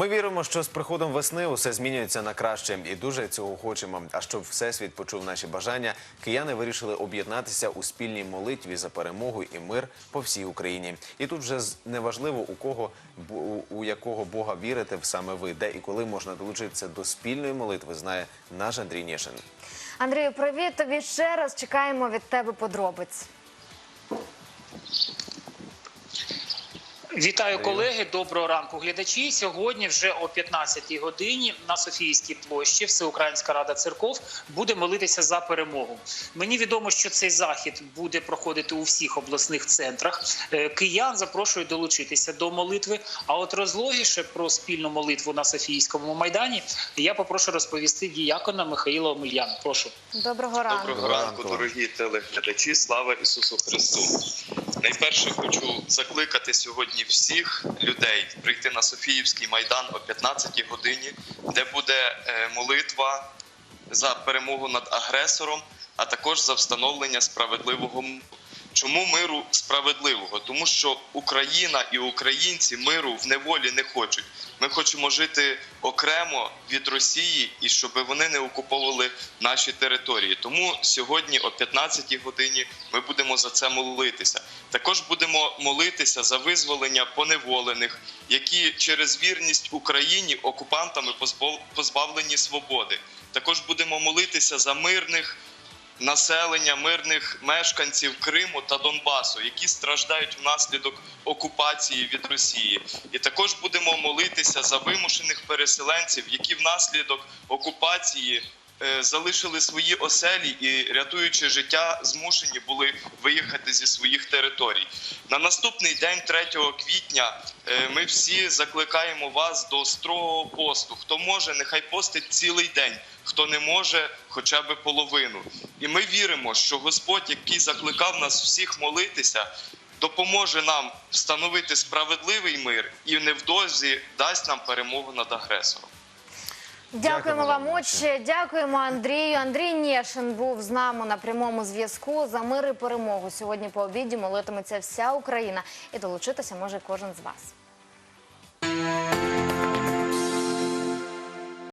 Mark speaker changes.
Speaker 1: Ми віримо, що з приходом весни усе змінюється на краще, і дуже цього хочемо. А щоб всесвіт почув наші бажання, кияни вирішили об'єднатися у спільній молитві за перемогу і мир по всій Україні. І тут вже неважливо у кого у- якого Бога вірите саме ви, де і коли можна долучитися до спільної молитви, знає наш Андрій Нєшин.
Speaker 2: Андрію, привіт тобі ще раз. Чекаємо від тебе подробиць.
Speaker 3: Вітаю колеги, доброго ранку, глядачі. Сьогодні вже о 15-й годині на Софійській площі Всеукраїнська рада церков буде молитися за перемогу. Мені відомо, що цей захід буде проходити у всіх обласних центрах. Е, Киян запрошую долучитися до молитви. А от розлогіше про спільну молитву на Софійському майдані я попрошу розповісти діякона Михаїла Омельяна. Прошу.
Speaker 2: Доброго ранку.
Speaker 4: Доброго ранку, дорогі телеглядачі. Слава Ісусу Христу! Найперше хочу закликати сьогодні всіх людей прийти на Софіївський майдан о 15 годині, де буде е, молитва за перемогу над агресором, а також за встановлення справедливого. Чому миру справедливого? Тому що Україна і українці миру в неволі не хочуть. Ми хочемо жити окремо від Росії і щоб вони не окуповували наші території. Тому сьогодні о 15 годині ми будемо за це молитися. Також будемо молитися за визволення поневолених, які через вірність Україні окупантами позбав- позбавлені свободи. Також будемо молитися за мирних населення мирних мешканців Криму та Донбасу, які страждають внаслідок окупації від Росії, і також будемо молитися за вимушених переселенців, які внаслідок окупації. Е, Залишили свої оселі і, рятуючи життя, змушені були виїхати зі своїх територій. На наступний день, 3 квітня, е, ми всі закликаємо вас до строгого посту. Хто може, нехай постить цілий день, хто не може, хоча б половину. І ми віримо, що Господь, який закликав нас всіх молитися, допоможе нам встановити справедливий мир і невдовзі дасть нам перемогу над агресором.
Speaker 2: Дякуємо
Speaker 1: вам,
Speaker 2: отче. Дякуємо Андрію. Андрій Нєшин був з нами на прямому зв'язку за мир і перемогу. Сьогодні по обіді молитиметься вся Україна і долучитися може кожен з вас.